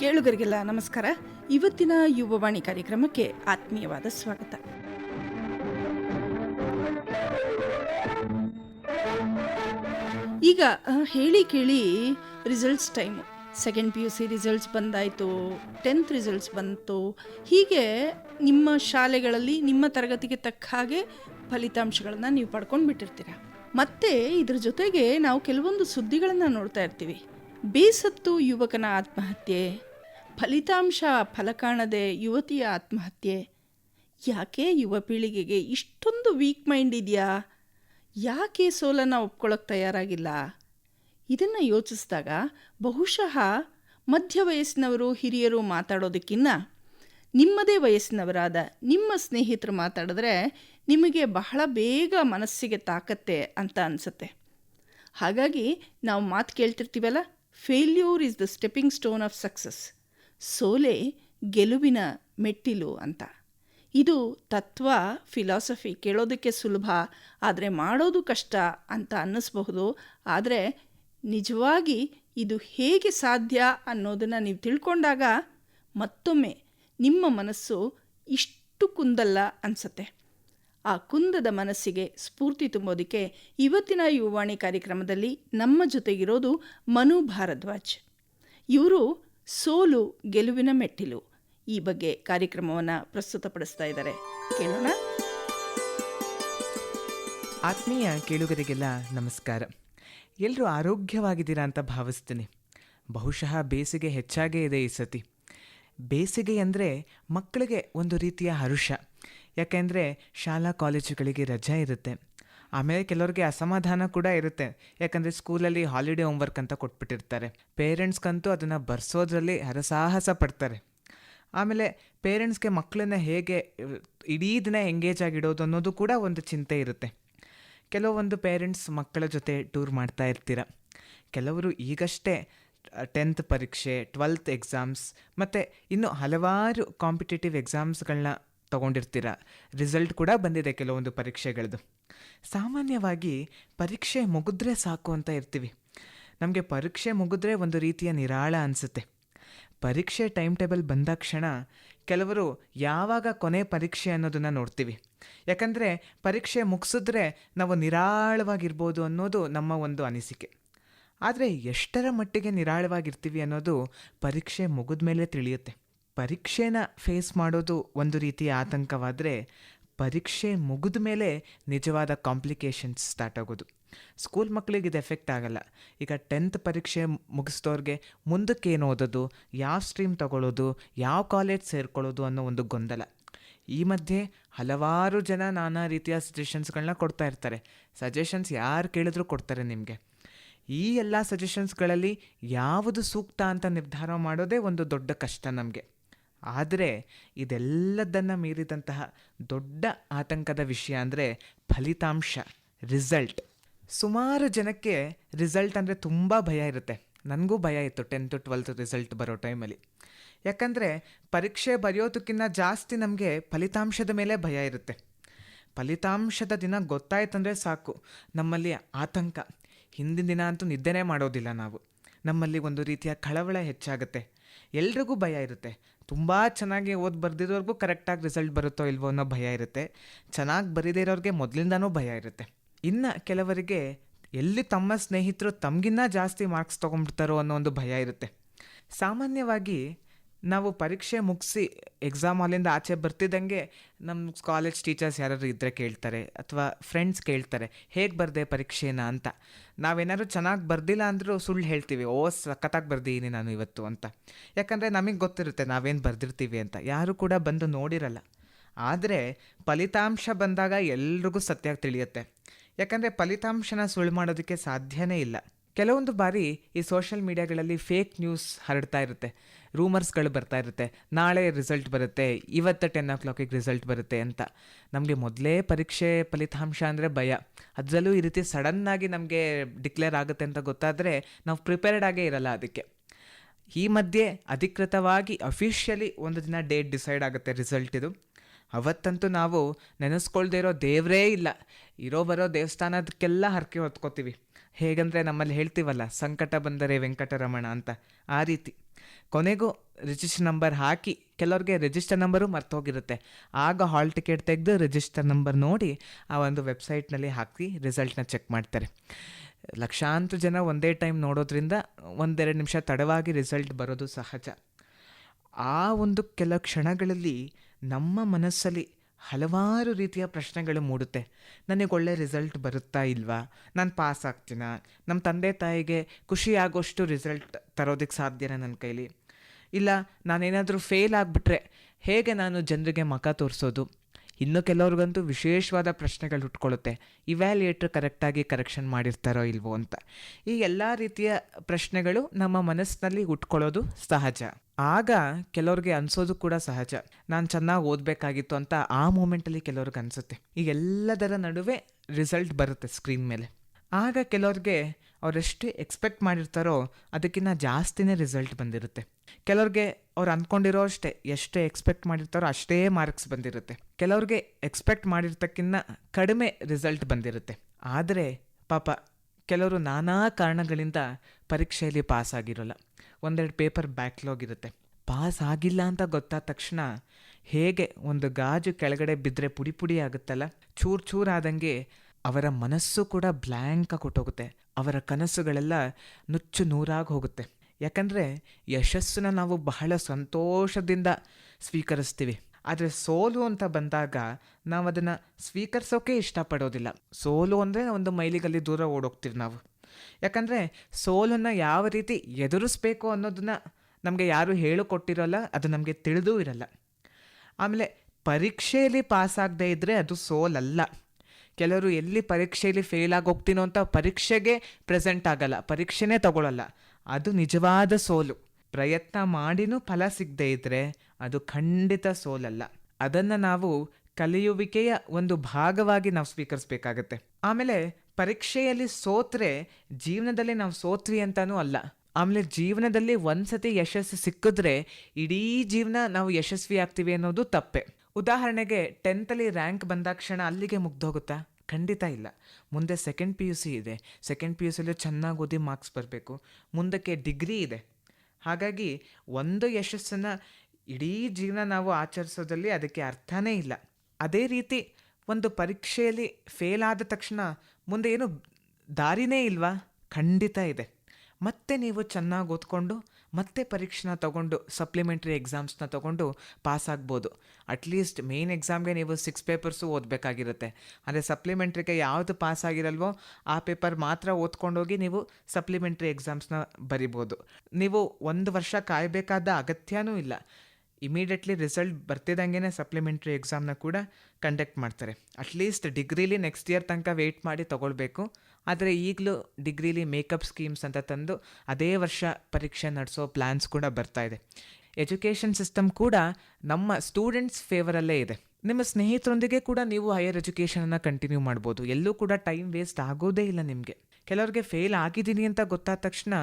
ಕೇಳುಗರಿಗೆಲ್ಲ ನಮಸ್ಕಾರ. ಇವತ್ತಿನ ಯುವವಾಣಿ ಕಾರ್ಯಕ್ರಮಕ್ಕೆ ಆತ್ಮೀಯವಾದ ಸ್ವಾಗತ. ಈಗ ಹೇಳಿ ಕೇಳಿ results time second P U C results ಬಂದಾಯಿತು tenth results ಬಂತು. ಹೀಗೆ ನಿಮ್ಮ ಶಾಲೆಗಳಲ್ಲಿ ನಿಮ್ಮ ತರಗತಿಗೆ ತಕ್ಕ ಹಾಗೆ ಫಲಿತಾಂಶಗಳನ್ನು ನೀವು ಪಡ್ಕೊಂಡು ಬಿಟ್ಟಿರ್ತೀರ ಮತ್ತೆ ಇದ್ರ ಜೊತೆಗೆ ನಾವು ಕೆಲವೊಂದು ಸುದ್ದಿಗಳನ್ನು ನೋಡ್ತಾ ಇರ್ತೀವಿ. ಬೇಸತ್ತು ಯುವಕನ ಆತ್ಮಹತ್ಯೆ, ಫಲಿತಾಂಶ ಫಲ ಕಾಣದೆ ಯುವತಿಯ ಆತ್ಮಹತ್ಯೆ. ಯಾಕೆ ಯುವ ಪೀಳಿಗೆಗೆ ಇಷ್ಟೊಂದು ವೀಕ್ ಮೈಂಡ್ ಇದೆಯಾ? ಯಾಕೆ ಸೋಲನ್ನು ಒಪ್ಕೊಳ್ಳೋಕೆ ತಯಾರಾಗಿಲ್ಲ? ಇದನ್ನು ಯೋಚಿಸಿದಾಗ ಬಹುಶಃ ಮಧ್ಯ ವಯಸ್ಸಿನವರು ಹಿರಿಯರು ಮಾತಾಡೋದಕ್ಕಿಂತ ನಿಮ್ಮದೇ ವಯಸ್ಸಿನವರಾದ ನಿಮ್ಮ ಸ್ನೇಹಿತರು ಮಾತಾಡಿದ್ರೆ ನಿಮಗೆ ಬಹಳ ಬೇಗ ಮನಸ್ಸಿಗೆ ತಾಕತ್ತೆ ಅಂತ ಅನಿಸುತ್ತೆ. ಹಾಗಾಗಿ ನಾವು ಮಾತು ಕೇಳ್ತಿರ್ತೀವಲ್ಲ failure is the stepping stone of success ಸೋಲೆ ಗೆಲುವಿನ ಮೆಟ್ಟಿಲು ಅಂತ. ಇದು ತತ್ವ ಫಿಲಾಸಫಿ ಕೇಳೋದಕ್ಕೆ ಸುಲಭ, ಆದರೆ ಮಾಡೋದು ಕಷ್ಟ ಅಂತ ಅನ್ನಿಸ್ಬಹುದು. ಆದರೆ ನಿಜವಾಗಿ ಇದು ಹೇಗೆ ಸಾಧ್ಯ ಅನ್ನೋದನ್ನು ನೀವು ತಿಳ್ಕೊಂಡಾಗ ಮತ್ತೊಮ್ಮೆ ನಿಮ್ಮ ಮನಸ್ಸು ಇಷ್ಟು ಕುಂದಲ್ಲ ಅನ್ಸತ್ತೆ. ಆ ಕುಂದದ ಮನಸ್ಸಿಗೆ ಸ್ಫೂರ್ತಿ ತುಂಬೋದಕ್ಕೆ ಇವತ್ತಿನ ಯುವವಾಣಿ ಕಾರ್ಯಕ್ರಮದಲ್ಲಿ ನಮ್ಮ ಜೊತೆಗಿರೋದು ಮನು ಭಾರದ್ವಾಜ್. ಇವರು ಸೋಲು ಗೆಲುವಿನ ಮೆಟ್ಟಿಲು. ಈ ಬಗ್ಗೆ ಕಾರ್ಯಕ್ರಮವನ್ನು ಪ್ರಸ್ತುತಪಡಿಸ್ತಾ ಇದ್ದಾರೆ. ಕೇಳೋಣ. ಆತ್ಮೀಯ ಕೇಳುಗರಿಗೆಲ್ಲ ನಮಸ್ಕಾರ. ಎಲ್ಲರೂ ಆರೋಗ್ಯವಾಗಿದ್ದೀರಾ ಅಂತ ಭಾವಿಸ್ತೀನಿ. ಬಹುಶಃ ಬೇಸಿಗೆ ಹೆಚ್ಚಾಗೇ ಇದೆ ಈ ಸತಿ. ಬೇಸಿಗೆ ಅಂದರೆ ಮಕ್ಕಳಿಗೆ ಒಂದು ರೀತಿಯ ಹರುಷ. ಯಾಕೆಂದರೆ ಶಾಲಾ ಕಾಲೇಜುಗಳಿಗೆ ರಜೆ ಇರುತ್ತೆ. ಆಮೇಲೆ ಕೆಲವ್ರಿಗೆ ಅಸಮಾಧಾನ ಕೂಡ ಇರುತ್ತೆ. ಯಾಕಂದರೆ ಸ್ಕೂಲಲ್ಲಿ ಹಾಲಿಡೇ ಹೋಮ್ವರ್ಕ್ ಅಂತ ಕೊಟ್ಬಿಟ್ಟಿರ್ತಾರೆ. ಪೇರೆಂಟ್ಸ್ಗಂತೂ ಅದನ್ನು ಬರ್ಸೋದ್ರಲ್ಲಿ ಹರಸಾಹಸ ಪಡ್ತಾರೆ. ಆಮೇಲೆ ಪೇರೆಂಟ್ಸ್ಗೆ ಮಕ್ಕಳನ್ನ ಹೇಗೆ, ಇಡೀ ದಿನ ಎಂಗೇಜ್ ಆಗಿಡೋದು ಅನ್ನೋದು ಕೂಡ ಒಂದು ಚಿಂತೆ ಇರುತ್ತೆ. ಕೆಲವೊಂದು ಪೇರೆಂಟ್ಸ್ ಮಕ್ಕಳ ಜೊತೆ ಟೂರ್ ಮಾಡ್ತಾ ಇರ್ತೀರ. ಕೆಲವರು ಈಗಷ್ಟೇ ಟೆಂತ್ ಪರೀಕ್ಷೆ ಟ್ವೆಲ್ತ್ ಎಕ್ಸಾಮ್ಸ್ ಮತ್ತು ಇನ್ನು ಹಲವಾರು ಕಾಂಪಿಟೇಟಿವ್ ಎಕ್ಸಾಮ್ಸ್ಗಳನ್ನ ತಗೊಂಡಿರ್ತೀರ. ರಿಸಲ್ಟ್ ಕೂಡ ಬಂದಿದೆ ಕೆಲವೊಂದು ಪರೀಕ್ಷೆಗಳದ್ದು ಸಾಮಾನ್ಯವಾಗಿ ಪರೀಕ್ಷೆ ಮುಗಿದ್ರೆ ಸಾಕು ಅಂತ ಇರ್ತೀವಿ. ನಮಗೆ ಪರೀಕ್ಷೆ ಮುಗಿದ್ರೆ ಒಂದು ರೀತಿಯ ನಿರಾಳ ಅನಿಸುತ್ತೆ. ಪರೀಕ್ಷೆ ಟೈಮ್ ಟೇಬಲ್ ಬಂದಾಕ್ಷಣ ಕೆಲವರು ಯಾವಾಗ ಕೊನೆ ಪರೀಕ್ಷೆ ಅನ್ನೋದನ್ನು ನೋಡ್ತೀವಿ. ಯಾಕಂದರೆ ಪರೀಕ್ಷೆ ಮುಗಿಸಿದ್ರೆ ನಾವು ನಿರಾಳವಾಗಿರ್ಬೋದು ಅನ್ನೋದು ನಮ್ಮ ಒಂದು ಅನಿಸಿಕೆ. ಆದರೆ ಎಷ್ಟರ ಮಟ್ಟಿಗೆ ನಿರಾಳವಾಗಿರ್ತೀವಿ ಅನ್ನೋದು ಪರೀಕ್ಷೆ ಮುಗಿದ ಮೇಲೆ ತಿಳಿಯುತ್ತೆ. ಪರೀಕ್ಷೆನ ಫೇಸ್ ಮಾಡೋದು ಒಂದು ರೀತಿಯ ಆತಂಕವಾದರೆ ಪರೀಕ್ಷೆ ಮುಗಿದ ಮೇಲೆ ನಿಜವಾದ ಕಾಂಪ್ಲಿಕೇಶನ್ಸ್ ಸ್ಟಾರ್ಟ್ ಆಗೋದು. ಸ್ಕೂಲ್ ಮಕ್ಕಳಿಗೆ ಇದು ಎಫೆಕ್ಟ್ ಆಗಲ್ಲ. ಈಗ ಟೆಂತ್ ಪರೀಕ್ಷೆ ಮುಗಿಸಿದವ್ರಿಗೆ ಮುಂದಕ್ಕೆ ಏನು ಓದೋದು? ಯಾವ ಸ್ಟ್ರೀಮ್ ತಗೊಳ್ಳೋದು ಯಾವ ಕಾಲೇಜ್ ಸೇರ್ಕೊಳ್ಳೋದು ಅನ್ನೋ ಒಂದು ಗೊಂದಲ. ಈ ಮಧ್ಯೆ ಹಲವಾರು ಜನ ನಾನಾ ರೀತಿಯ ಸಜೆಷನ್ಸ್ಗಳನ್ನ ಕೊಡ್ತಾ ಇರ್ತಾರೆ. ಸಜೆಷನ್ಸ್ ಯಾರು ಕೇಳಿದ್ರು ಕೊಡ್ತಾರೆ ನಿಮಗೆ. ಈ ಎಲ್ಲ ಸಜೆಷನ್ಸ್ಗಳಲ್ಲಿ ಯಾವುದು ಸೂಕ್ತ ಅಂತ ನಿರ್ಧಾರ ಮಾಡೋದೇ ಒಂದು ದೊಡ್ಡ ಕಷ್ಟ ನಮಗೆ. ಆದರೆ ಇದೆಲ್ಲದನ್ನು ಮೀರಿದಂತಹ ದೊಡ್ಡ ಆತಂಕದ ವಿಷಯ ಅಂದರೆ ಫಲಿತಾಂಶ ರಿಸಲ್ಟ್ ಸುಮಾರು ಜನಕ್ಕೆ ರಿಸಲ್ಟ್ ಅಂದರೆ ತುಂಬ ಭಯ ಇರುತ್ತೆ. ನನಗೂ ಭಯ ಇತ್ತು ಟೆಂತು ಟ್ವೆಲ್ತ್ ರಿಸಲ್ಟ್ ಬರೋ ಟೈಮಲ್ಲಿ ಯಾಕಂದರೆ ಪರೀಕ್ಷೆ ಬರೆಯೋದಕ್ಕಿಂತ ಜಾಸ್ತಿ ನಮಗೆ ಫಲಿತಾಂಶದ ಮೇಲೆ ಭಯ ಇರುತ್ತೆ. ಫಲಿತಾಂಶದ ದಿನ ಗೊತ್ತಾಯ್ತಂದರೆ ಸಾಕು. ನಮ್ಮಲ್ಲಿ ಆತಂಕ ಹಿಂದಿನ ದಿನ ಅಂತೂ ನಿದ್ದೆನೇ ಮಾಡೋದಿಲ್ಲ ನಾವು. ನಮ್ಮಲ್ಲಿ ಒಂದು ರೀತಿಯ ಕಳವಳ ಹೆಚ್ಚಾಗುತ್ತೆ. ಎಲ್ರಿಗೂ ಭಯ ಇರುತ್ತೆ. ತುಂಬ ಚೆನ್ನಾಗಿ ಓದಿ ಬರೆದಿರೋರ್ಗೂ ಕರೆಕ್ಟಾಗಿ ರಿಸಲ್ಟ್ ಬರುತ್ತೋ ಇಲ್ವೋ ಅನ್ನೋ ಭಯ ಇರುತ್ತೆ. ಚೆನ್ನಾಗಿ ಬರೀದೇ ಇರೋರಿಗೆ ಮೊದಲಿಂದನೂ ಭಯ ಇರುತ್ತೆ. ಇನ್ನು ಕೆಲವರಿಗೆ ಎಲ್ಲಿ ತಮ್ಮ ಸ್ನೇಹಿತರು ತಮಗಿನ್ನ ಜಾಸ್ತಿ ಮಾರ್ಕ್ಸ್ ತೊಗೊಂಡ್ಬಿಡ್ತಾರೋ ಅನ್ನೋ ಒಂದು ಭಯ ಇರುತ್ತೆ. ಸಾಮಾನ್ಯವಾಗಿ ನಾವು ಪರೀಕ್ಷೆ ಮುಗಿಸಿ ಎಕ್ಸಾಮ್ ಹಾಲಿಂದ ಆಚೆ ಬರ್ತಿದ್ದಂಗೆ ನಮ್ಮ ಕಾಲೇಜ್ ಟೀಚರ್ಸ್ ಯಾರಾದ್ರು ಇದ್ದರೆ ಕೇಳ್ತಾರೆ ಅಥವಾ ಫ್ರೆಂಡ್ಸ್ ಕೇಳ್ತಾರೆ, ಹೇಗೆ ಬರದೆ ಪರೀಕ್ಷೆನ? ಅಂತ. ನಾವೇನಾದ್ರು ಚೆನ್ನಾಗಿ ಬರ್ದಿಲ್ಲ ಅಂದರೂ ಸುಳ್ಳು ಹೇಳ್ತೀವಿ, ಓ, ಸಖತ್ತಾಗಿ ಬರ್ದೀನಿ ನಾನು ಇವತ್ತು ಅಂತ. ಯಾಕಂದರೆ ನಮಗೆ ಗೊತ್ತಿರುತ್ತೆ ನಾವೇನು ಬರ್ದಿರ್ತೀವಿ ಅಂತ. ಯಾರು ಕೂಡ ಬಂದು ನೋಡಿರಲ್ಲ. ಆದರೆ ಫಲಿತಾಂಶ ಬಂದಾಗ ಎಲ್ರಿಗೂ ಸತ್ಯ ತಿಳಿಯುತ್ತೆ. ಯಾಕಂದರೆ ಫಲಿತಾಂಶನ ಸುಳ್ಳು ಮಾಡೋದಕ್ಕೆ ಸಾಧ್ಯನೇ ಇಲ್ಲ. ಕೆಲವೊಂದು ಬಾರಿ ಈ ಸೋಷಿಯಲ್ ಮೀಡಿಯಾಗಳಲ್ಲಿ ಫೇಕ್ ನ್ಯೂಸ್ ಹರಡ್ತಾ ಇರುತ್ತೆ. ರೂಮರ್ಸ್ಗಳು ಬರ್ತಾ ಇರುತ್ತೆ. ನಾಳೆ ರಿಸಲ್ಟ್ ಬರುತ್ತೆ. ಇವತ್ತು ಟೆನ್ ಓ ಕ್ಲಾಕಿಗೆ ರಿಸಲ್ಟ್ ಬರುತ್ತೆ ಅಂತ. ನಮಗೆ ಮೊದಲೇ ಪರೀಕ್ಷೆ ಫಲಿತಾಂಶ ಅಂದರೆ ಭಯ. ಅದರಲ್ಲೂ ಈ ರೀತಿ ಸಡನ್ನಾಗಿ ನಮಗೆ ಡಿಕ್ಲೇರ್ ಆಗುತ್ತೆ ಅಂತ ಗೊತ್ತಾದರೆ ನಾವು ಪ್ರಿಪೇರ್ಡ್ ಆಗೇ ಇರಲ್ಲ ಅದಕ್ಕೆ. ಈ ಮಧ್ಯೆ ಅಧಿಕೃತವಾಗಿ ಅಫಿಷಿಯಲಿ ಒಂದು ದಿನ ಡೇಟ್ ಡಿಸೈಡ್ ಆಗುತ್ತೆ ರಿಸಲ್ಟ್ ಇದು. ಅವತ್ತಂತೂ ನಾವು ನೆನೆಸ್ಕೊಳ್ದೇ ಇರೋ ದೇವರೇ ಇಲ್ಲ. ಇರೋ ಬರೋ ದೇವಸ್ಥಾನದಕ್ಕೆಲ್ಲ ಹರಕೆ ಹೊತ್ಕೋತೀವಿ. ಹೇಗಂದರೆ ನಮ್ಮಲ್ಲಿ ಹೇಳ್ತೀವಲ್ಲ, ಸಂಕಟ ಬಂದರೆ ವೆಂಕಟರಮಣ ಅಂತ. ಆ ರೀತಿ. ಕೊನೆಗೂ ರಿಜಿಸ್ಟರ್ ನಂಬರ್ ಹಾಕಿ, ಕೆಲವ್ರಿಗೆ ರಿಜಿಸ್ಟರ್ ನಂಬರು ಮರ್ತೋಗಿರುತ್ತೆ. ಆಗ ಹಾಲ್ ಟಿಕೆಟ್ ತೆಗೆದು ರಿಜಿಸ್ಟರ್ ನಂಬರ್ ನೋಡಿ ಆ ಒಂದು ವೆಬ್ಸೈಟ್ನಲ್ಲಿ ಹಾಕಿ ರಿಸಲ್ಟ್ನ ಚೆಕ್ ಮಾಡ್ತಾರೆ. ಲಕ್ಷಾಂತರ ಜನ ಒಂದೇ ಟೈಮ್ ನೋಡೋದ್ರಿಂದ ಒಂದೆರಡು ನಿಮಿಷ ತಡವಾಗಿ ರಿಸಲ್ಟ್ ಬರೋದು ಸಹಜ. ಆ ಒಂದು ಕೆಲ ಕ್ಷಣಗಳಲ್ಲಿ ನಮ್ಮ ಮನಸ್ಸಲ್ಲಿ ಹಲವಾರು ರೀತಿಯ ಪ್ರಶ್ನೆಗಳು ಮೂಡುತ್ತೆ. ನನಗೆ ಒಳ್ಳೆ ರಿಸಲ್ಟ್ ಬರುತ್ತಾ ಇಲ್ವಾ? ನಾನು ಪಾಸ್ ಆಗ್ತೀನಾ? ನಮ್ಮ ತಂದೆ ತಾಯಿಗೆ ಖುಷಿಯಾಗೋಷ್ಟು ರಿಸಲ್ಟ್ ತರೋದಕ್ಕೆ ಸಾಧ್ಯನಾ ನನ್ನ ಕೈಲಿ? ಇಲ್ಲ, ನಾನೇನಾದರೂ ಫೇಲ್ ಆಗಿಬಿಟ್ರೆ ಹೇಗೆ ನಾನು ಜನರಿಗೆ ಮುಖ ತೋರಿಸೋದು? ಇನ್ನು ಕೆಲವ್ರಿಗಂತೂ ವಿಶೇಷವಾದ ಪ್ರಶ್ನೆಗಳು ಹುಟ್ಕೊಳ್ಳುತ್ತೆ ಇವ್ಯಾಲ್ಯೂಯೇಟ್ರ್ ಕರೆಕ್ಟಾಗಿ ಕರೆಕ್ಷನ್ ಮಾಡಿರ್ತಾರೋ ಇಲ್ವೋ ಅಂತ. ಈ ಎಲ್ಲ ರೀತಿಯ ಪ್ರಶ್ನೆಗಳು ನಮ್ಮ ಮನಸ್ಸಿನಲ್ಲಿ ಹುಟ್ಕೊಳ್ಳೋದು ಸಹಜ. ಆಗ ಕೆಲವ್ರಿಗೆ ಅನ್ಸೋದು ಕೂಡ ಸಹಜ. ನಾನು ಚೆನ್ನಾಗಿ ಓದಬೇಕಾಗಿತ್ತು ಅಂತ ಆ ಮೂಮೆಂಟಲ್ಲಿ ಕೆಲವ್ರಿಗೆ ಅನಿಸುತ್ತೆ. ಈ ಎಲ್ಲದರ ನಡುವೆ ರಿಸಲ್ಟ್ ಬರುತ್ತೆ ಸ್ಕ್ರೀನ್ ಮೇಲೆ. ಆಗ ಕೆಲವ್ರಿಗೆ ಅವರೆಷ್ಟು ಎಕ್ಸ್ಪೆಕ್ಟ್ ಮಾಡಿರ್ತಾರೋ ಅದಕ್ಕಿಂತ ಜಾಸ್ತಿನೇ ರಿಸಲ್ಟ್ ಬಂದಿರುತ್ತೆ. ಕೆಲವ್ರಿಗೆ ಅವ್ರು ಅಂದ್ಕೊಂಡಿರೋ ಅಷ್ಟೇ, ಎಷ್ಟೇ ಎಕ್ಸ್ಪೆಕ್ಟ್ ಮಾಡಿರ್ತಾರೋ ಅಷ್ಟೇ ಮಾರ್ಕ್ಸ್ ಬಂದಿರುತ್ತೆ. ಕೆಲವ್ರಿಗೆ ಎಕ್ಸ್ಪೆಕ್ಟ್ ಮಾಡಿರ್ತಕ್ಕಿಂತ ಕಡಿಮೆ ರಿಸಲ್ಟ್ ಬಂದಿರುತ್ತೆ. ಆದರೆ ಪಾಪ ಕೆಲವರು ನಾನಾ ಕಾರಣಗಳಿಂದ ಪರೀಕ್ಷೆಯಲ್ಲಿ ಪಾಸ್ ಆಗಿರೋಲ್ಲ. ಒಂದೆರಡು ಪೇಪರ್ ಬ್ಯಾಕ್ಲಾಗ್ ಇರುತ್ತೆ. ಪಾಸ್ ಆಗಿಲ್ಲ ಅಂತ ಗೊತ್ತಾದ ತಕ್ಷಣ ಹೇಗೆ ಒಂದು ಗಾಜು ಕೆಳಗಡೆ ಬಿದ್ದರೆ ಪುಡಿ ಪುಡಿ ಆಗುತ್ತಲ್ಲ? ಚೂರು ಚೂರು ಆದಂಗೆ ಅವರ ಮನಸ್ಸು ಕೂಡ ಬ್ಲ್ಯಾಂಕ ಕೊಟ್ಟೋಗುತ್ತೆ. ಅವರ ಕನಸುಗಳೆಲ್ಲ ನುಚ್ಚು ನೂರಾಗಿ ಹೋಗುತ್ತೆ. ಯಾಕಂದರೆ ಯಶಸ್ಸನ್ನ ನಾವು ಬಹಳ ಸಂತೋಷದಿಂದ ಸ್ವೀಕರಿಸ್ತೀವಿ. ಆದರೆ ಸೋಲು ಅಂತ ಬಂದಾಗ ನಾವು ಅದನ್ನು ಸ್ವೀಕರಿಸೋಕೆ ಇಷ್ಟಪಡೋದಿಲ್ಲ. ಸೋಲು ಅಂದರೆ ಒಂದು ಮೈಲಿಗಲ್ಲಿ ದೂರ ಓಡೋಗ್ತೀವಿ ನಾವು. ಯಾಕಂದರೆ ಸೋಲನ್ನು ಯಾವ ರೀತಿ ಎದುರಿಸ್ಬೇಕು ಅನ್ನೋದನ್ನ ನಮಗೆ ಯಾರು ಹೇಳಿಕೊಟ್ಟಿರೋಲ್ಲ, ಅದು ನಮಗೆ ತಿಳಿದೂ ಇರಲ್ಲ. ಆಮೇಲೆ ಪರೀಕ್ಷೆಯಲ್ಲಿ ಪಾಸ್ ಆಗದೆ ಇದ್ದರೆ ಅದು ಸೋಲಲ್ಲ. ಕೆಲವರು ಎಲ್ಲಿ ಪರೀಕ್ಷೆಯಲ್ಲಿ ಫೇಲ್ ಆಗಿ ಹೋಗ್ತೀನೋ ಅಂತ ಪರೀಕ್ಷೆಗೆ ಪ್ರೆಸೆಂಟ್ ಆಗಲ್ಲ, ಪರೀಕ್ಷೆನೇ ತಗೊಳ್ಳಲ್ಲ ಅದು ನಿಜವಾದ ಸೋಲು. ಪ್ರಯತ್ನ ಮಾಡಿನೂ ಫಲ ಸಿಗದೆ ಇದ್ದರೆ ಅದು ಖಂಡಿತ ಸೋಲಲ್ಲ. ಅದನ್ನು ನಾವು ಕಲಿಯುವಿಕೆಯ ಒಂದು ಭಾಗವಾಗಿ ನಾವು ಸ್ವೀಕರಿಸಬೇಕಾಗತ್ತೆ. ಆಮೇಲೆ ಪರೀಕ್ಷೆಯಲ್ಲಿ ಸೋತ್ರೆ ಜೀವನದಲ್ಲಿ ನಾವು ಸೋತ್ವಿ ಅಂತಾನೂ ಅಲ್ಲ. ಆಮೇಲೆ ಜೀವನದಲ್ಲಿ ಒಂದ್ಸತಿ ಯಶಸ್ಸು ಸಿಕ್ಕಿದ್ರೆ ಇಡೀ ಜೀವನ ನಾವು ಯಶಸ್ವಿ ಆಗ್ತೀವಿ ಅನ್ನೋದು ತಪ್ಪೆ. ಉದಾಹರಣೆಗೆ ಟೆಂತಲ್ಲಿ ರ್ಯಾಂಕ್ ಬಂದಾಕ್ಷಣ ಅಲ್ಲಿಗೆ ಮುಗ್ದೋಗುತ್ತಾ? ಖಂಡಿತ ಇಲ್ಲ. ಮುಂದೆ ಸೆಕೆಂಡ್ ಪಿ ಯು ಸಿ ಇದೆ. ಸೆಕೆಂಡ್ ಪಿ ಯು ಸಿಲಿ ಚೆನ್ನಾಗಿ ಓದಿ ಮಾರ್ಕ್ಸ್ ಬರಬೇಕು. ಮುಂದಕ್ಕೆ ಡಿಗ್ರಿ ಇದೆ. ಹಾಗಾಗಿ ಒಂದು ಯಶಸ್ಸನ್ನು ಇಡೀ ಜೀವನ ನಾವು ಆಚರಿಸೋದ್ರಲ್ಲಿ ಅದಕ್ಕೆ ಅರ್ಥನೇ ಇಲ್ಲ. ಅದೇ ರೀತಿ ಒಂದು ಪರೀಕ್ಷೆಯಲ್ಲಿ ಫೇಲ್ ಆದ ತಕ್ಷಣ ಮುಂದೆ ಏನು ದಾರಿನೇ ಇಲ್ವಾ? ಖಂಡಿತ ಇದೆ. ಮತ್ತೆ ನೀವು ಚೆನ್ನಾಗಿ ಓದ್ಕೊಂಡು, ಮತ್ತೆ ಪರೀಕ್ಷೆನ ತೊಗೊಂಡು ಸಪ್ಲಿಮೆಂಟ್ರಿ ಎಕ್ಸಾಮ್ಸ್ನ ತೊಗೊಂಡು ಪಾಸ್ ಆಗ್ಬೋದು. ಅಟ್ಲೀಸ್ಟ್ ಮೇನ್ ಎಕ್ಸಾಮ್ಗೆ ನೀವು ಸಿಕ್ಸ್ ಪೇಪರ್ಸು ಓದಬೇಕಾಗಿರುತ್ತೆ. ಅಂದರೆ ಸಪ್ಲಿಮೆಂಟ್ರಿಗೆ ಯಾವುದು ಪಾಸ್ ಆಗಿರಲ್ವೋ, ಆ ಪೇಪರ್ ಮಾತ್ರ ಓದ್ಕೊಂಡೋಗಿ ನೀವು ಸಪ್ಲಿಮೆಂಟ್ರಿ ಎಕ್ಸಾಮ್ಸ್ನ ಬರಿಬೋದು. ನೀವು ಒಂದು ವರ್ಷ ಕಾಯಬೇಕಾದ ಅಗತ್ಯನೂ ಇಲ್ಲ. ಇಮಿಡಿಯೇಟ್ಲಿ ರಿಸಲ್ಟ್ ಬರ್ತಿದ್ದಂಗೆ ಸಪ್ಲಿಮೆಂಟ್ರಿ ಎಕ್ಸಾಮ್ನ ಕೂಡ ಕಂಡಕ್ಟ್ ಮಾಡ್ತಾರೆ. ಅಟ್ಲೀಸ್ಟ್ ಡಿಗ್ರೀಲಿ ನೆಕ್ಸ್ಟ್ ಇಯರ್ ತನಕ ವೆಯ್ಟ್ ಮಾಡಿ ತೊಗೊಳ್ಬೇಕು. ಆದರೆ ಈಗಲೂ ಡಿಗ್ರೀಲಿ ಮೇಕಪ್ ಸ್ಕೀಮ್ಸ್ ಅಂತ ತಂದು ಅದೇ ವರ್ಷ ಪರೀಕ್ಷೆ ನಡೆಸೋ ಪ್ಲ್ಯಾನ್ಸ್ ಕೂಡ ಬರ್ತಾ ಇದೆ. ಎಜುಕೇಷನ್ ಸಿಸ್ಟಮ್ ಕೂಡ ನಮ್ಮ ಸ್ಟೂಡೆಂಟ್ಸ್ ಫೇವರಲ್ಲೇ ಇದೆ. ನಿಮ್ಮ ಸ್ನೇಹಿತರೊಂದಿಗೆ ಕೂಡ ನೀವು ಹೈಯರ್ ಎಜುಕೇಷನನ್ನು ಕಂಟಿನ್ಯೂ ಮಾಡ್ಬೋದು. ಎಲ್ಲೂ ಕೂಡ ಟೈಮ್ ವೇಸ್ಟ್ ಆಗೋದೇ ಇಲ್ಲ ನಿಮಗೆ. ಕೆಲವ್ರಿಗೆ ಫೇಲ್ ಆಗಿದ್ದೀನಿ ಅಂತ ಗೊತ್ತಾದ ತಕ್ಷಣ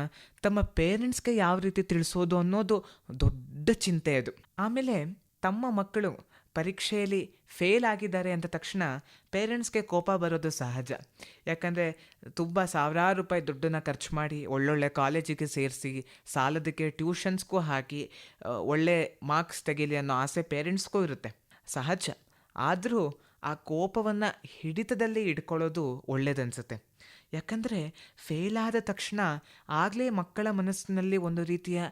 ತಮ್ಮ ಪೇರೆಂಟ್ಸ್ಗೆ ಯಾವ ರೀತಿ ತಿಳಿಸೋದು ಅನ್ನೋದು ದೊಡ್ಡ ಚಿಂತೆ ಅದು. ಆಮೇಲೆ ತಮ್ಮ ಮಕ್ಕಳು ಪರೀಕ್ಷೆಯಲ್ಲಿ ಫೇಲ್ ಆಗಿದ್ದಾರೆ ಅಂತ ತಕ್ಷಣ ಪೇರೆಂಟ್ಸ್ಗೆ ಕೋಪ ಬರೋದು ಸಹಜ. ಯಾಕಂದರೆ ತುಂಬ ಸಾವಿರಾರು ರೂಪಾಯಿ ದುಡ್ಡನ್ನು ಖರ್ಚು ಮಾಡಿ ಒಳ್ಳೊಳ್ಳೆ ಕಾಲೇಜಿಗೆ ಸೇರಿಸಿ ಸಾಲದಕ್ಕೆ ಟ್ಯೂಷನ್ಸ್ಗೂ ಹಾಕಿ ಒಳ್ಳೆ ಮಾರ್ಕ್ಸ್ ತೆಗೀಲಿ ಅನ್ನೋ ಆಸೆ ಪೇರೆಂಟ್ಸ್ಗೂ ಇರುತ್ತೆ. ಸಹಜ. ಆದರೂ ಆ ಕೋಪವನ್ನು ಹಿಡಿತದಲ್ಲಿ ಇಟ್ಕೊಳ್ಳೋದು ಒಳ್ಳೇದನ್ಸುತ್ತೆ. ಯಾಕಂದರೆ ಫೇಲ್ ಆದ ತಕ್ಷಣ ಆಗಲೇ ಮಕ್ಕಳ ಮನಸ್ಸಿನಲ್ಲಿ ಒಂದು ರೀತಿಯ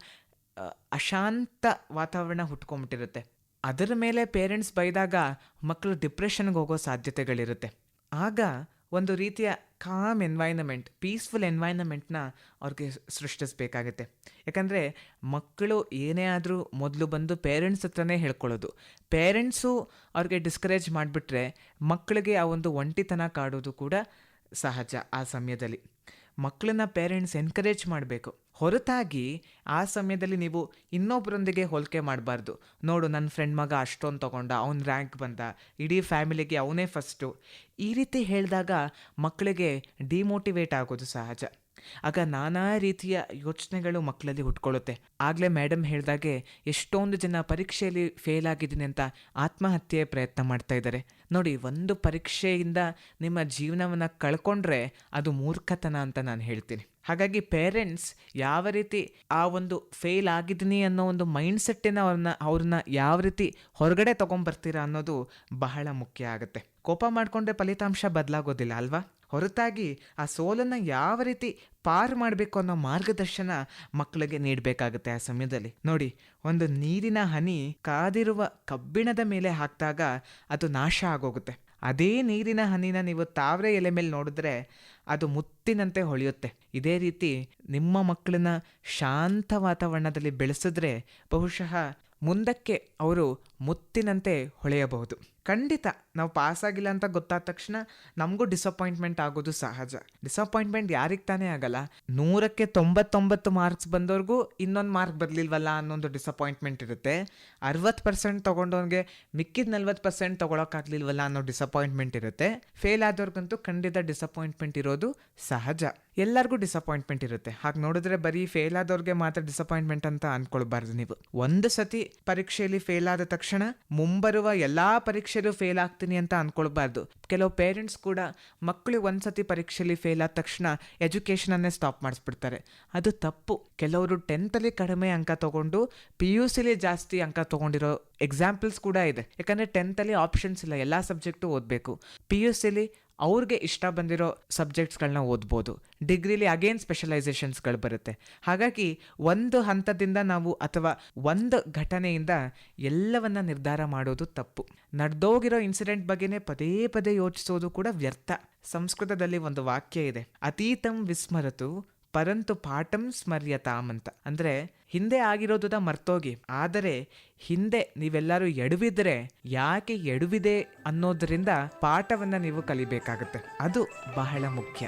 ಅಶಾಂತ ವಾತಾವರಣ ಹುಟ್ಕೊಂಬಿಟ್ಟಿರುತ್ತೆ. ಅದರ ಮೇಲೆ ಪೇರೆಂಟ್ಸ್ ಬೈದಾಗ ಮಕ್ಕಳು ಡಿಪ್ರೆಷನ್ಗೆ ಹೋಗೋ ಸಾಧ್ಯತೆಗಳಿರುತ್ತೆ. ಆಗ ಒಂದು ರೀತಿಯ ಕಾಮ್ ಎನ್ವೈರ್ನಮೆಂಟ್ ಪೀಸ್ಫುಲ್ ಎನ್ವೈರನ್ಮೆಂಟ್ನ ಅವ್ರಿಗೆ ಸೃಷ್ಟಿಸಬೇಕಾಗುತ್ತೆ. ಯಾಕಂದರೆ ಮಕ್ಕಳು ಏನೇ ಆದರೂ ಮೊದಲು ಬಂದು ಪೇರೆಂಟ್ಸ್ ಹತ್ರನೇ ಹೇಳ್ಕೊಳ್ಳೋದು. ಪೇರೆಂಟ್ಸು ಅವ್ರಿಗೆ ಡಿಸ್ಕರೇಜ್ ಮಾಡಿಬಿಟ್ರೆ ಮಕ್ಕಳಿಗೆ ಆ ಒಂದು ಒಂಟಿತನ ಕಾಡೋದು ಕೂಡ ಸಹಜ ಆ ಸಮಯದಲ್ಲಿ. ಮಕ್ಕಳನ್ನ ಪೇರೆಂಟ್ಸ್ ಎನ್ಕರೇಜ್ ಮಾಡಬೇಕು. ಹೊರತಾಗಿ ಆ ಸಮಯದಲ್ಲಿ ನೀವು ಇನ್ನೊಬ್ಬರೊಂದಿಗೆ ಹೋಲಿಕೆ ಮಾಡಬಾರ್ದು. ನೋಡು ನನ್ನ ಫ್ರೆಂಡ್ ಮಗ ಅಷ್ಟೊಂದು ತಗೊಂಡ, ಅವ್ನ ರ್ಯಾಂಕ್ ಬಂದ, ಇಡೀ ಫ್ಯಾಮಿಲಿಗೆ ಅವನೇ ಫಸ್ಟು ಈ ರೀತಿ ಹೇಳಿದಾಗ ಮಕ್ಕಳಿಗೆ ಡಿಮೋಟಿವೇಟ್ ಆಗೋದು ಸಹಜ. ಆಗ ನಾನಾ ರೀತಿಯ ಯೋಚನೆಗಳು ಮಕ್ಕಳಲ್ಲಿ ಹುಟ್ಕೊಳ್ಳುತ್ತೆ. ಆಗಲೇ ಮೇಡಮ್ ಹೇಳಿದಾಗೆ ಎಷ್ಟೊಂದು ಜನ ಪರೀಕ್ಷೆಯಲ್ಲಿ ಫೇಲ್ ಆಗಿದ್ದೀನಿ ಅಂತ ಆತ್ಮಹತ್ಯೆ ಪ್ರಯತ್ನ ಮಾಡ್ತಾ ಇದ್ದಾರೆ. ನೋಡಿ, ಒಂದು ಪರೀಕ್ಷೆಯಿಂದ ನಿಮ್ಮ ಜೀವನವನ್ನು ಕಳ್ಕೊಂಡ್ರೆ ಅದು ಮೂರ್ಖತನ ಅಂತ ನಾನು ಹೇಳ್ತೀನಿ. ಹಾಗಾಗಿ ಪೇರೆಂಟ್ಸ್ ಯಾವ ರೀತಿ ಆ ಒಂದು ಫೇಲ್ ಆಗಿದ್ದೀನಿ ಅನ್ನೋ ಒಂದು ಮೈಂಡ್ಸೆಟ್ಟಿನ ಅವ್ರನ್ನ ಅವ್ರನ್ನ ಯಾವ ರೀತಿ ಹೊರಗಡೆ ತೊಗೊಂಬರ್ತೀರಾ ಅನ್ನೋದು ಬಹಳ ಮುಖ್ಯ ಆಗುತ್ತೆ. ಕೋಪ ಮಾಡಿಕೊಂಡ್ರೆ ಫಲಿತಾಂಶ ಬದಲಾಗೋದಿಲ್ಲ ಅಲ್ವಾ? ಹೊರತಾಗಿ ಆ ಸೋಲನ್ನು ಯಾವ ರೀತಿ ಪಾರ್ ಮಾಡಬೇಕು ಅನ್ನೋ ಮಾರ್ಗದರ್ಶನ ಮಕ್ಕಳಿಗೆ ನೀಡಬೇಕಾಗುತ್ತೆ ಆ ಸಮಯದಲ್ಲಿ. ನೋಡಿ, ಒಂದು ನೀರಿನ ಹನಿ ಕಾದಿರುವ ಕಬ್ಬಿಣದ ಮೇಲೆ ಹಾಕಿದಾಗ ಅದು ನಾಶ ಆಗೋಗುತ್ತೆ. ಅದೇ ನೀರಿನ ಹನಿನ ನೀವು ತಾವರೆ ಎಲೆ ಮೇಲೆ ನೋಡಿದ್ರೆ ಅದು ಮುತ್ತಿನಂತೆ ಹೊಳೆಯುತ್ತೆ. ಇದೇ ರೀತಿ ನಿಮ್ಮ ಮಕ್ಕಳನ್ನ ಶಾಂತ ವಾತಾವರಣದಲ್ಲಿ ಬೆಳೆಸಿದ್ರೆ ಬಹುಶಃ ಮುಂದಕ್ಕೆ ಅವರು ಮುತ್ತಿನಂತೆ ಹೊಳೆಯಬಹುದು. ಖಂಡಿತ ನಾವು ಪಾಸ್ ಆಗಿಲ್ಲ ಅಂತ ಗೊತ್ತಾದ ತಕ್ಷಣ ನಮಗೂ ಡಿಸಪಾಯಿಂಟ್ಮೆಂಟ್ ಆಗೋದು ಸಹಜ. ಡಿಸಪಾಯಿಂಟ್ಮೆಂಟ್ ಯಾರಿಗೆ ತಾನೇ ಆಗಲ್ಲ, ನೂರಕ್ಕೆ ತೊಂಬತ್ತೊಂಬತ್ತು ಮಾರ್ಕ್ಸ್ ಬಂದವ್ರಿಗೂ ಇನ್ನೊಂದು ಮಾರ್ಕ್ ಬರಲಿಲ್ವಲ್ಲ ಅನ್ನೊಂದು ಡಿಸಪಾಯಿಂಟ್ಮೆಂಟ್ ಇರುತ್ತೆ. ಅರವತ್ತು ಪರ್ಸೆಂಟ್ ತೊಗೊಂಡವ್ನಿಗೆ ಮಿಕ್ಕಿದ ನಲ್ವತ್ತು ಪರ್ಸೆಂಟ್ ತೊಗೊಳಕ್ಕಾಗ್ಲಿಲ್ವಲ್ಲ ಅನ್ನೋ ಡಿಸಪಾಯಿಂಟ್ಮೆಂಟ್ ಇರುತ್ತೆ. ಫೇಲ್ ಆದವ್ರಿಗಂತೂ ಖಂಡಿತ ಡಿಸಪಾಯಿಂಟ್ಮೆಂಟ್ ಇರೋದು ಸಹಜ. ಎಲ್ಲರಿಗೂ ಡಿಸಪಾಯಿಂಟ್ಮೆಂಟ್ ಇರುತ್ತೆ. ಹಾಗೆ ನೋಡಿದ್ರೆ ಬರೀ ಫೇಲ್ ಆದವ್ರಿಗೆ ಮಾತ್ರ ಡಿಸಪಾಯಿಂಟ್ಮೆಂಟ್ ಅಂತ ಅನ್ಕೊಳ್ಬಾರ್ದು ನೀವು. ಒಂದು ಸತಿ ಪರೀಕ್ಷೆಯಲ್ಲಿ ಫೇಲ್ ಆದ ತಕ್ಷಣ ಮುಂಬರುವ ಎಲ್ಲಾ ಪರೀಕ್ಷೆಯಲ್ಲೂ ಫೇಲ್ ಆಗ್ತೀನಿ ಅಂತ ಅಂದ್ಕೊಳ್ಬಾರ್ದು ಕೆಲವು ಪೇರೆಂಟ್ಸ್ ಕೂಡ ಮಕ್ಕಳು ಒಂದ್ಸತಿ ಪರೀಕ್ಷೆಯಲ್ಲಿ ಫೇಲ್ ಆದ ತಕ್ಷಣ ಎಜುಕೇಷನನ್ನೇ ಸ್ಟಾಪ್ ಮಾಡಿಸ್ಬಿಡ್ತಾರೆ. ಅದು ತಪ್ಪು. ಕೆಲವರು ಟೆಂತಲ್ಲಿ ಕಡಿಮೆ ಅಂಕ ತಗೊಂಡು ಪಿ ಯು ಸಿಲಿ ಜಾಸ್ತಿ ಅಂಕ ತಗೊಂಡಿರೋ ಎಕ್ಸಾಂಪಲ್ಸ್ ಕೂಡ ಇದೆ. ಯಾಕಂದರೆ ಟೆಂತಲ್ಲಿ ಆಪ್ಷನ್ಸ್ ಇಲ್ಲ, ಎಲ್ಲ ಸಬ್ಜೆಕ್ಟು ಓದಬೇಕು. ಪಿ ಯು ಸಿಲಿ ಅವ್ರಿಗೆ ಇಷ್ಟ ಬಂದಿರೋ ಸಬ್ಜೆಕ್ಟ್ಸ್ಗಳನ್ನ ಓದ್ಬೋದು. ಡಿಗ್ರಿಲಿ ಅಗೇನ್ ಸ್ಪೆಷಲೈಸೇಷನ್ಸ್ಗಳು ಬರುತ್ತೆ. ಹಾಗಾಗಿ ಒಂದು ಹಂತದಿಂದ ನಾವು ಅಥವಾ ಒಂದು ಘಟನೆಯಿಂದ ಎಲ್ಲವನ್ನ ನಿರ್ಧಾರ ಮಾಡೋದು ತಪ್ಪು. ನಡೆದೋಗಿರೋ ಇನ್ಸಿಡೆಂಟ್ ಬಗ್ಗೆನೇ ಪದೇ ಪದೇ ಯೋಚಿಸೋದು ಕೂಡ ವ್ಯರ್ಥ. ಸಂಸ್ಕೃತದಲ್ಲಿ ಒಂದು ವಾಕ್ಯ ಇದೆ, ಅತೀತಂ ವಿಸ್ಮರತು ಪರಂತು ಪಾಠಂ ಸ್ಮರ್ಯತಾಮ್ ಅಂತ. ಅಂದರೆ ಹಿಂದೆ ಆಗಿರೋದನ್ನ ಮರ್ತೋಗಿ. ಆದರೆ ಹಿಂದೆ ನೀವೆಲ್ಲರೂ ಎಡವಿದ್ರೆ ಯಾಕೆ ಎಡವಿದೆ ಅನ್ನೋದರಿಂದ ಪಾಠವನ್ನ ನೀವು ಕಲಿಬೇಕಾಗುತ್ತೆ. ಅದು ಬಹಳ ಮುಖ್ಯ.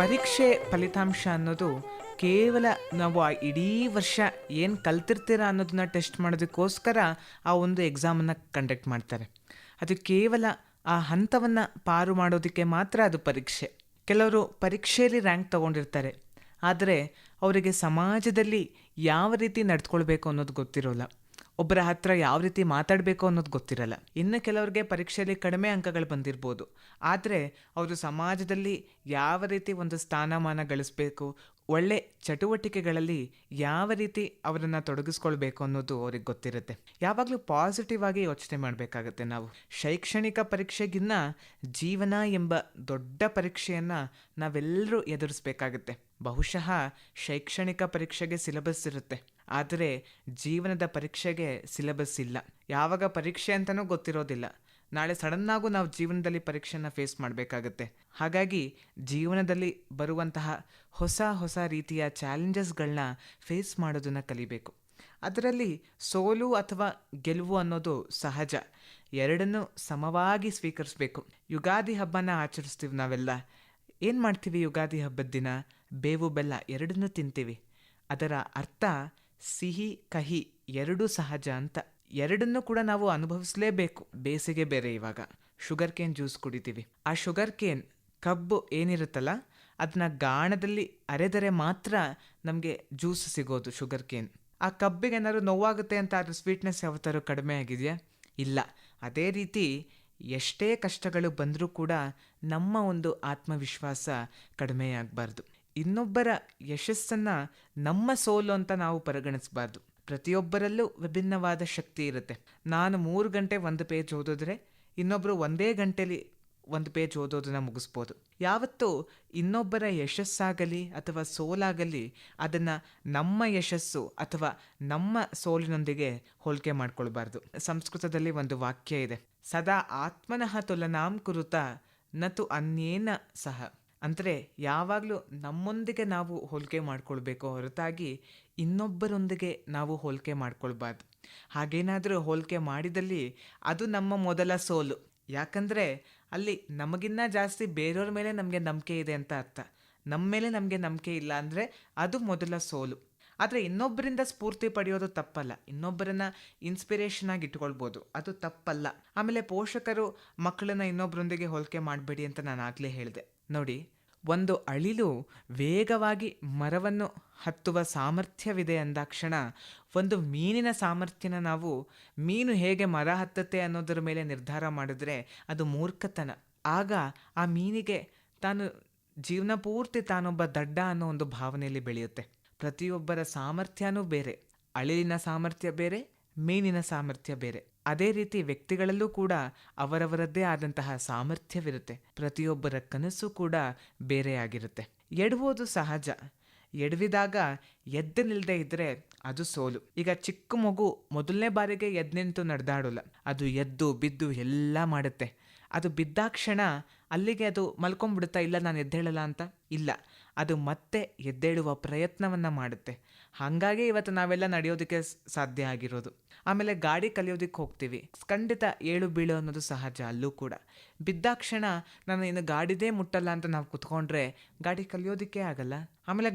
ಪರೀಕ್ಷೆ ಫಲಿತಾಂಶ ಅನ್ನೋದು ಕೇವಲ ನಾವು ಆ ಇಡೀ ವರ್ಷ ಏನು ಕಲ್ತಿರ್ತೀರ ಅನ್ನೋದನ್ನ ಟೆಸ್ಟ್ ಮಾಡೋದಕ್ಕೋಸ್ಕರ ಆ ಒಂದು ಎಕ್ಸಾಮನ್ನು ಕಂಡಕ್ಟ್ ಮಾಡ್ತಾರೆ. ಅದು ಕೇವಲ ಆ ಹಂತವನ್ನು ಪಾರು ಮಾಡೋದಕ್ಕೆ ಮಾತ್ರ ಅದು ಪರೀಕ್ಷೆ. ಕೆಲವರು ಪರೀಕ್ಷೆಯಲ್ಲಿ ರ್ಯಾಂಕ್ ತಗೊಂಡಿರ್ತಾರೆ. ಆದರೆ ಅವರಿಗೆ ಸಮಾಜದಲ್ಲಿ ಯಾವ ರೀತಿ ನಡ್ಕೊಳ್ಬೇಕು ಅನ್ನೋದು ಗೊತ್ತಿರೋಲ್ಲ. ಒಬ್ಬರ ಹತ್ರ ಯಾವ ರೀತಿ ಮಾತಾಡಬೇಕು ಅನ್ನೋದು ಗೊತ್ತಿರಲ್ಲ. ಇನ್ನು ಕೆಲವರಿಗೆ ಪರೀಕ್ಷೆಯಲ್ಲಿ ಕಡಿಮೆ ಅಂಕಗಳು ಬಂದಿರ್ಬೋದು. ಆದರೆ ಅವರು ಸಮಾಜದಲ್ಲಿ ಯಾವ ರೀತಿ ಒಂದು ಸ್ಥಾನಮಾನ ಗಳಿಸ್ಬೇಕು, ಒಳ್ಳೆ ಚಟುವಟಿಕೆಗಳಲ್ಲಿ ಯಾವ ರೀತಿ ಅವರನ್ನು ತೊಡಗಿಸ್ಕೊಳ್ಬೇಕು ಅನ್ನೋದು ಅವ್ರಿಗೆ ಗೊತ್ತಿರುತ್ತೆ. ಯಾವಾಗಲೂ ಪಾಸಿಟಿವ್ ಆಗಿ ಯೋಚನೆ ಮಾಡಬೇಕಾಗತ್ತೆ ನಾವು. ಶೈಕ್ಷಣಿಕ ಪರೀಕ್ಷೆಗಿನ್ನ ಜೀವನ ಎಂಬ ದೊಡ್ಡ ಪರೀಕ್ಷೆಯನ್ನು ನಾವೆಲ್ಲರೂ ಎದುರಿಸ್ಬೇಕಾಗತ್ತೆ. ಬಹುಶಃ ಶೈಕ್ಷಣಿಕ ಪರೀಕ್ಷೆಗೆ ಸಿಲೆಬಸ್ ಇರುತ್ತೆ. ಆದರೆ ಜೀವನದ ಪರೀಕ್ಷೆಗೆ ಸಿಲೆಬಸ್ ಇಲ್ಲ. ಯಾವಾಗ ಪರೀಕ್ಷೆ ಅಂತಲೂ ಗೊತ್ತಿರೋದಿಲ್ಲ. ನಾಳೆ ಸಡನ್ನಾಗೂ ನಾವು ಜೀವನದಲ್ಲಿ ಪರೀಕ್ಷೆನ ಫೇಸ್ ಮಾಡಬೇಕಾಗತ್ತೆ. ಹಾಗಾಗಿ ಜೀವನದಲ್ಲಿ ಬರುವಂತಹ ಹೊಸ ಹೊಸ ರೀತಿಯ ಚಾಲೆಂಜಸ್ಗಳನ್ನ ಫೇಸ್ ಮಾಡೋದನ್ನು ಕಲಿಬೇಕು. ಅದರಲ್ಲಿ ಸೋಲು ಅಥವಾ ಗೆಲುವು ಅನ್ನೋದು ಸಹಜ. ಎರಡನ್ನೂ ಸಮವಾಗಿ ಸ್ವೀಕರಿಸಬೇಕು. ಯುಗಾದಿ ಹಬ್ಬನ ಆಚರಿಸ್ತೀವಿ ನಾವೆಲ್ಲ. ಏನು ಮಾಡ್ತೀವಿ ಯುಗಾದಿ ಹಬ್ಬದ ದಿನ? ಬೇವು ಬೆಲ್ಲ ಎರಡನ್ನೂ ತಿಂತೀವಿ. ಅದರ ಅರ್ಥ ಸಿಹಿ, ಕಹಿ ಎರಡೂ ಸಹಜ ಅಂತ ಎರಡನ್ನೂ ಕೂಡ ನಾವು ಅನುಭವಿಸಲೇಬೇಕು. ಬೇಸಿಗೆ ಬೇರೆ ಇವಾಗ. ಶುಗರ್ ಕೇನ್ ಜ್ಯೂಸ್ ಕುಡಿತೀವಿ. ಆ ಶುಗರ್ ಕೇನ್ ಕಬ್ಬು ಏನಿರುತ್ತಲ್ಲ ಅದನ್ನ ಗಾಣದಲ್ಲಿ ಅರೆದರೆ ಮಾತ್ರ ನಮಗೆ ಜ್ಯೂಸ್ ಸಿಗೋದು ಶುಗರ್ ಕೇನ್. ಆ ಕಬ್ಬಿಗೆ ಏನಾದ್ರು ನೋವಾಗುತ್ತೆ ಅಂತ ಅದ್ರ ಸ್ವೀಟ್ನೆಸ್ ಯಾವತ್ತಾದ್ರೂ ಕಡಿಮೆ ಆಗಿದೆಯಾ? ಇಲ್ಲ. ಅದೇ ರೀತಿ ಎಷ್ಟೇ ಕಷ್ಟಗಳು ಬಂದರೂ ಕೂಡ ನಮ್ಮ ಒಂದು ಆತ್ಮವಿಶ್ವಾಸ ಕಡಿಮೆಯಾಗಬಾರ್ದು. ಇನ್ನೊಬ್ಬರ ಯಶಸ್ಸನ್ನು ನಮ್ಮ ಸೋಲು ಅಂತ ನಾವು ಪರಿಗಣಿಸಬಾರ್ದು. ಪ್ರತಿಯೊಬ್ಬರಲ್ಲೂ ವಿಭಿನ್ನವಾದ ಶಕ್ತಿ ಇರುತ್ತೆ. ನಾನು ಮೂರು ಗಂಟೆ ಒಂದು ಪೇಜ್ ಓದಿದ್ರೆ ಇನ್ನೊಬ್ಬರು ಒಂದೇ ಗಂಟೆಲಿ ಒಂದು ಪೇಜ್ ಓದೋದನ್ನ ಮುಗಿಸ್ಬೋದು. ಯಾವತ್ತೂ ಇನ್ನೊಬ್ಬರ ಯಶಸ್ಸಾಗಲಿ ಅಥವಾ ಸೋಲಾಗಲಿ ಅದನ್ನು ನಮ್ಮ ಯಶಸ್ಸು ಅಥವಾ ನಮ್ಮ ಸೋಲಿನೊಂದಿಗೆ ಹೋಲಿಕೆ ಮಾಡ್ಕೊಳ್ಬಾರ್ದು. ಸಂಸ್ಕೃತದಲ್ಲಿ ಒಂದು ವಾಕ್ಯ ಇದೆ. ಸದಾ ಆತ್ಮನಃ ತುಲನಾಂ ಕುರುತ ನತು ಅನ್ಯೇನ ಸಹ. ಅಂದರೆ ಯಾವಾಗಲೂ ನಮ್ಮೊಂದಿಗೆ ನಾವು ಹೋಲಿಕೆ ಮಾಡಿಕೊಳ್ಬೇಕು ಹೊರತಾಗಿ ಇನ್ನೊಬ್ಬರೊಂದಿಗೆ ನಾವು ಹೋಲಿಕೆ ಮಾಡಿಕೊಳ್ಬಾರ್ದು. ಹಾಗೇನಾದರೂ ಹೋಲಿಕೆ ಮಾಡಿದಲ್ಲಿ ಅದು ನಮ್ಮ ಮೊದಲ ಸೋಲು. ಯಾಕಂದರೆ ಅಲ್ಲಿ ನಮಗಿನ್ನ ಜಾಸ್ತಿ ಬೇರೆಯವ್ರ ಮೇಲೆ ನಮಗೆ ನಂಬಿಕೆ ಇದೆ ಅಂತ ಅರ್ಥ. ನಮ್ಮ ಮೇಲೆ ನಮಗೆ ನಂಬಿಕೆ ಇಲ್ಲ ಅಂದರೆ ಅದು ಮೊದಲ ಸೋಲು. ಆದರೆ ಇನ್ನೊಬ್ಬರಿಂದ ಸ್ಫೂರ್ತಿ ಪಡೆಯೋದು ತಪ್ಪಲ್ಲ. ಇನ್ನೊಬ್ಬರನ್ನ ಇನ್ಸ್ಪಿರೇಷನ್ ಆಗಿ ಇಟ್ಕೊಳ್ಬೋದು. ಅದು ತಪ್ಪಲ್ಲ. ಆಮೇಲೆ ಪೋಷಕರು ಮಕ್ಕಳನ್ನ ಇನ್ನೊಬ್ಬರೊಂದಿಗೆ ಹೋಲಿಕೆ ಮಾಡಬೇಡಿ ಅಂತ ನಾನು ಆಗಲೇ ಹೇಳಿದೆ. ನೋಡಿ, ಒಂದು ಅಳಿಲು ವೇಗವಾಗಿ ಮರವನ್ನು ಹತ್ತುವ ಸಾಮರ್ಥ್ಯವಿದೆ ಅಂದಾಕ್ಷಣ ಒಂದು ಮೀನಿನ ಸಾಮರ್ಥ್ಯನ ನಾವು ಮೀನು ಹೇಗೆ ಮರ ಹತ್ತುತ್ತೆ ಅನ್ನೋದರ ಮೇಲೆ ನಿರ್ಧಾರ ಮಾಡಿದ್ರೆ ಅದು ಮೂರ್ಖತನ. ಆಗ ಆ ಮೀನಿಗೆ ತಾನು ಜೀವನ ಪೂರ್ತಿ ತಾನೊಬ್ಬ ದಡ್ಡ ಅನ್ನೋ ಒಂದು ಭಾವನೆಯಲ್ಲಿ ಬೆಳೆಯುತ್ತೆ. ಪ್ರತಿಯೊಬ್ಬರ ಸಾಮರ್ಥ್ಯನೂ ಬೇರೆ, ಅಳಿಲಿನ ಸಾಮರ್ಥ್ಯ ಬೇರೆ, ಮೀನಿನ ಸಾಮರ್ಥ್ಯ ಬೇರೆ. ಅದೇ ರೀತಿ ವ್ಯಕ್ತಿಗಳಲ್ಲೂ ಕೂಡ ಅವರವರದ್ದೇ ಆದಂತಹ ಸಾಮರ್ಥ್ಯವಿರುತ್ತೆ. ಪ್ರತಿಯೊಬ್ಬರ ಕನಸು ಕೂಡ ಬೇರೆಯಾಗಿರುತ್ತೆ. ಎಡುವುದು ಸಹಜ. ಎಡವಿದಾಗ ಎದ್ದು ನಿಲ್ಲದೆ ಇದ್ದರೆ ಅದು ಸೋಲು. ಈಗ ಚಿಕ್ಕ ಮಗು ಮೊದಲನೇ ಬಾರಿಗೆ ಎದ್ದು ನಿಂತು ನಡೆದಾಡೋಲ್ಲ. ಅದು ಎದ್ದು, ಬಿದ್ದು ಎಲ್ಲ ಮಾಡುತ್ತೆ. ಅದು ಬಿದ್ದಾಕ್ಷಣ ಅಲ್ಲಿಗೆ ಅದು ಮಲ್ಕೊಂಡ್ಬಿಡುತ್ತಾ ಇಲ್ಲ, ನಾನು ಎದ್ದೇಳಲ್ಲ ಅಂತ? ಇಲ್ಲ. ಅದು ಮತ್ತೆ ಎದ್ದೇಳುವ ಪ್ರಯತ್ನವನ್ನು ಮಾಡುತ್ತೆ. ಹಾಗಾಗಿ ಇವತ್ತು ನಾವೆಲ್ಲ ನಡೆಯೋದಕ್ಕೆ ಸಾಧ್ಯ ಆಗಿರೋದು. ಆಮೇಲೆ ಗಾಡಿ ಕಲಿಯೋದಕ್ಕೆ ಹೋಗ್ತೀವಿ. ಖಂಡಿತ ಏಳು ಬೀಳು ಅನ್ನೋದು ಸಹಜ, ಅಲ್ಲೂ ಕೂಡ. ಬಿದ್ದಾಕ್ಷಣ, ನಾನು ಇನ್ನು ಗಾಡಿದೇ ಮುಟ್ಟಲ್ಲ ಅಂತ ನಾವು ಕುತ್ಕೊಂಡ್ರೆ ಗಾಡಿ ಕಲಿಯೋದಕ್ಕೆ ಆಗಲ್ಲ. ಆಮೇಲೆ